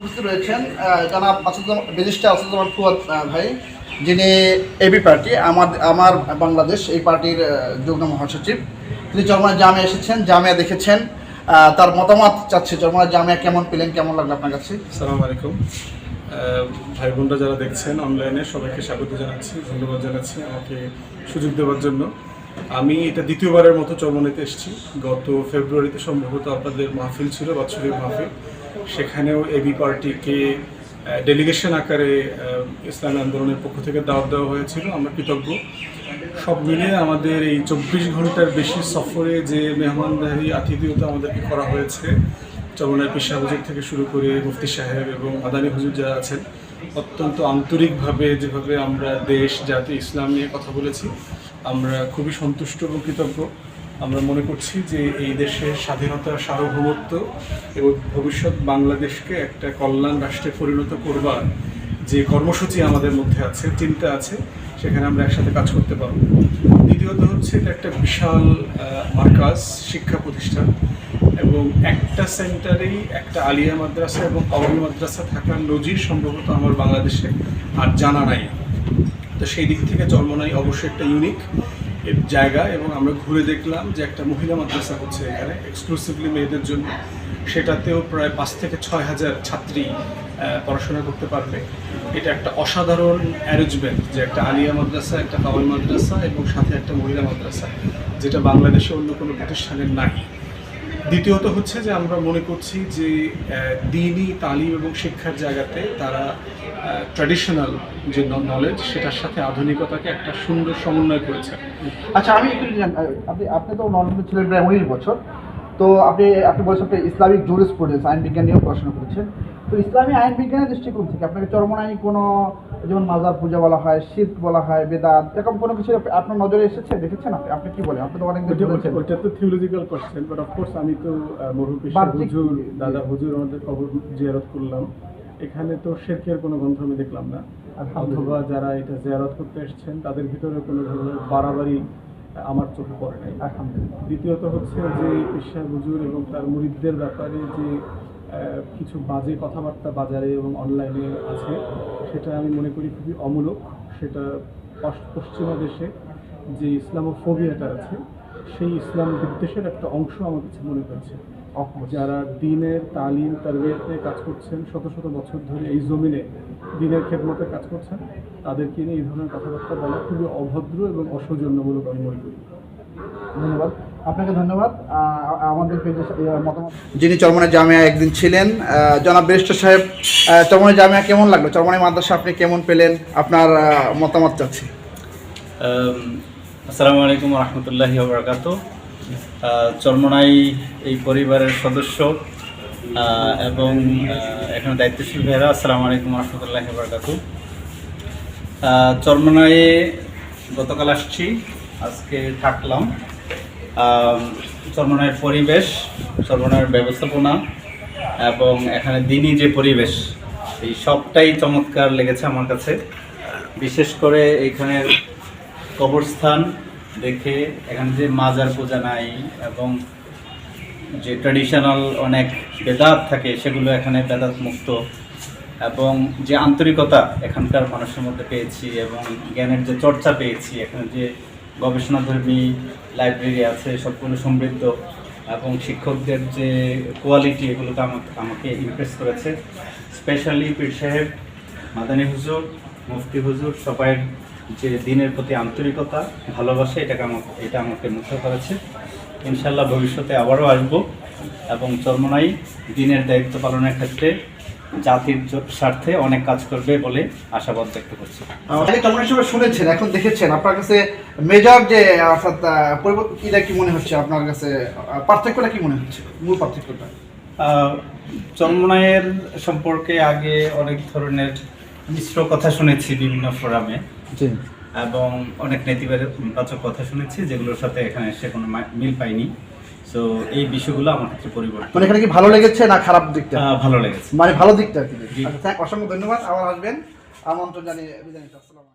উপস্থিত রয়েছেন জনাব রেজিস্ট্রার আসাদুজ্জামান ফুয়াদ ভাই, যিনি এবি পার্টি, আমার আমার বাংলাদেশ এই পার্টির যুগ্ম মহাসচিব। তিনি চরমায় জামে এসেছেন, জামিয়া দেখেছেন। তার মতামত চাচ্ছে চরমায় জামিয়া কেমন পেলেন, কেমন লাগল আপনার কাছে? সালাম আলাইকুম। ভাই বোনরা যারা দেখছেন অনলাইনে সবাইকে স্বাগত জানাচ্ছি, ধন্যবাদ জানাচ্ছি আমাকে সুযোগ দেওয়ার জন্য। আমি এটা দ্বিতীয়বারের মতো চরমনেতে এসেছি। গত ফেব্রুয়ারিতে সম্ভবত আপনাদের মাহফিল ছিল, বাৎসরিক মাহফিল। সেখানেও এবি পার্টিকে ডেলিগেশন আকারে ইসলামী আন্দোলনের পক্ষ থেকে দাওয়াত দেওয়া হয়েছিল। আমরা কৃতজ্ঞ। সব মিলিয়ে আমাদের এই চব্বিশ ঘণ্টার বেশি সফরে যে মেহমানদারি আতিথেয়তা আমাদেরকে করা হয়েছে চরমনায় পিসা হুজুর থেকে শুরু করে মুফতি সাহেব এবং আদানি হুজুর যারা আছেন, অত্যন্ত আন্তরিকভাবে যেভাবে আমরা দেশ, জাতি, ইসলাম নিয়ে কথা বলেছি আমরা খুবই সন্তুষ্ট এবং কৃতজ্ঞ। আমরা মনে করছি যে এই দেশের স্বাধীনতা, সার্বভৌমত্ব এবং ভবিষ্যৎ বাংলাদেশকে একটা কল্যাণ রাষ্ট্রে পরিণত করবার যে কর্মসূচি আমাদের মধ্যে আছে চিন্তা আছে, সেখানে আমরা একসাথে কাজ করতে পারব। দ্বিতীয়ত হচ্ছে এটা একটা বিশাল মার্কাজ শিক্ষা প্রতিষ্ঠান এবং একটা সেন্টারেই একটা আলিয়া মাদ্রাসা এবং কওমি মাদ্রাসা থাকার নজির সম্ভবত আমার বাংলাদেশে আর জানা নাই। তো সেই দিক থেকে চর্মনাই অবশ্যই একটা ইউনিক জায়গা এবং আমরা ঘুরে দেখলাম যে একটা মহিলা মাদ্রাসা হচ্ছে এখানে এক্সক্লুসিভলি মেয়েদের জন্য। সেটাতেও প্রায় পাঁচ থেকে ছয় হাজার ছাত্রী পড়াশোনা করতে পারবে। এটা একটা অসাধারণ অ্যারেঞ্জমেন্ট যে একটা আলিয়া মাদ্রাসা, একটা কাওয়াল মাদ্রাসা এবং সাথে একটা মহিলা মাদ্রাসা, যেটা বাংলাদেশে অন্য কোনো প্রতিষ্ঠানের নাই। দ্বিতীয়ত হচ্ছে যে আমরা মনে করছি যে দিনই তালিম এবং শিক্ষার জায়গাতে তারা ট্র্যাডিশনাল যে নলেজ সেটার সাথে আধুনিকতাকে একটা সুন্দর সমন্বয় করেছে। আচ্ছা আমি একটু আপনি আপনি তো নর্মাল ছিলেন প্রায় উনিশ বছর। তো আপনি আপনি বলছেন ইসলামিক জুরিসপ্রুডেন্স আইন বিজ্ঞান নিয়েও পড়াশোনা করেছেন। তো ইসলামী আইন বিজ্ঞানের দৃষ্টিকোণ থেকে আপনাকে চরমনাই কোনো যেমন মাজার পূজা বলা হয় শিল্প বলা হয় বেদাত এরকম কোনো কিছু আপনার নজরে এসেছে? দেখেছেন আপনি? আপনি কি বলেন? আপনি তো অনেক ওইটা তো থিওলজিক্যাল কোশ্চেন বাট অফকোর্স আমি তো মরহুম হুজুর দাদা হুজুর আমাদের কবর জিয়ারত করলাম। এখানে তো শেরকের কোনো গ্রন্থ আমি দেখলাম না। অথবা যারা এটা জিয়ারত করতে এসেছেন তাদের ভিতরে কোনো ধরনের বাড়াবাড়ি আমার চোখে পড়ে নাই। দ্বিতীয়ত হচ্ছে যে পেশা হুজুর এবং তার মুরিদদের ব্যাপারে যে কিছু বাজে কথাবার্তা বাজারে এবং অনলাইনে আছে। সেটা আমি মনে করি খুবই অমূলক। সেটা পশ- পশ্চিমা দেশে যে ইসলাম ইসলামোফোবিয়াটা আছে সেই ইসলাম বিদ্বেষের একটা অংশ আমার কাছে মনে হয়েছে। যারা দিনের তালিম তারবিয়াতে কাজ করছেন শত শত বছর ধরে এই জমিনে দিনের খেদমতে কাজ করছেন তাদেরকে নিয়ে এই ধরনের কথাবার্তা বলা খুবই অভদ্র এবং অসৌজন্যমূলক আমি মনে করি। ধন্যবাদ। আপনাকে ধন্যবাদ। আমাদের মতামত যিনি চরমনে জামিয়া একদিন ছিলেন জনাব ব্যারিস্টার সাহেব চরমনে জামিয়া কেমন লাগল? চরমনে মাদ্রাসা আপনি কেমন পেলেন? আপনার মতামত চাচ্ছি। আসসালামু আলাইকুম রহমতুল্লাহি বরকাত। চর্মনাই এই পরিবারের সদস্য এবং এখানে দায়িত্বশীল ভাইরা আসসালামু আলাইকুম রহমতুল্লাহি বরকাত। চর্মনাইয়ে গতকাল আসছি আজকে থাকলাম। আম, পরিবেশ চর্মনাইয়ের ব্যবস্থাপনা এবং এখানে দিনই যে পরিবেশ এই সবটাই চমৎকার লেগেছে আমার কাছে। বিশেষ করে এইখানের কবরস্থান দেখে এখানে যে মাজার পূজা নাই এবং যে ট্র্যাডিশনাল অনেক বেদাত থাকে সেগুলো এখানে বেদাত মুক্ত এবং যে আন্তরিকতা এখানকার মানুষের মধ্যে পেয়েছি এবং জ্ঞানের যে চর্চা পেয়েছি এখানে যে গবেষণাধর্মী লাইব্রেরি আছে, সবগুলো সমৃদ্ধ এবং শিক্ষকদের যে কোয়ালিটি এগুলোকে আমাকে আমাকে ইমপ্রেস করেছে। স্পেশালি পীর সাহেব, মাদানী হুজুর, মুফতি হুজুর সবাই যে দিনের প্রতি আন্তরিকতা, ভালোবাসা, এটাকে আমাকে এটা আমাকে মুক্ত করেছে। ইনশাল্লাহ ভবিষ্যতে আবারও আসব এবং চর্মনাই দিনের দায়িত্ব পালনের ক্ষেত্রে জাতির স্বার্থে অনেক কাজ করবে বলে আশাবাদ ব্যক্ত করছি। চরমনে হিসেবে শুনেছেন এখন দেখেছেন। আপনার কাছে মেজর যে অর্থাৎ কি মনে হচ্ছে আপনার কাছে? পার্থক্যটা কি মনে হচ্ছে? মূল পার্থক্যটা। আহ, চন্মনায়ের সম্পর্কে আগে অনেক ধরনের মিশ্র কথা শুনেছি বিভিন্ন ফোরামে এবং অনেক নেতিবাচক কথা শুনেছি যেগুলোর সাথে এখানে এসে কোনো মিল পাইনি সো এই বিষয়গুলো আমার ক্ষেত্রে পরিবর্তন মানে এখানে কি ভালো লেগেছে না খারাপ দিকটা ভালো লেগেছে মানে ভালো দিকটা আর কি। আচ্ছা, অসংখ্য ধন্যবাদ আবার আসবেন আমন্ত্রণ জানিয়ে বিদায়। আসসালামু।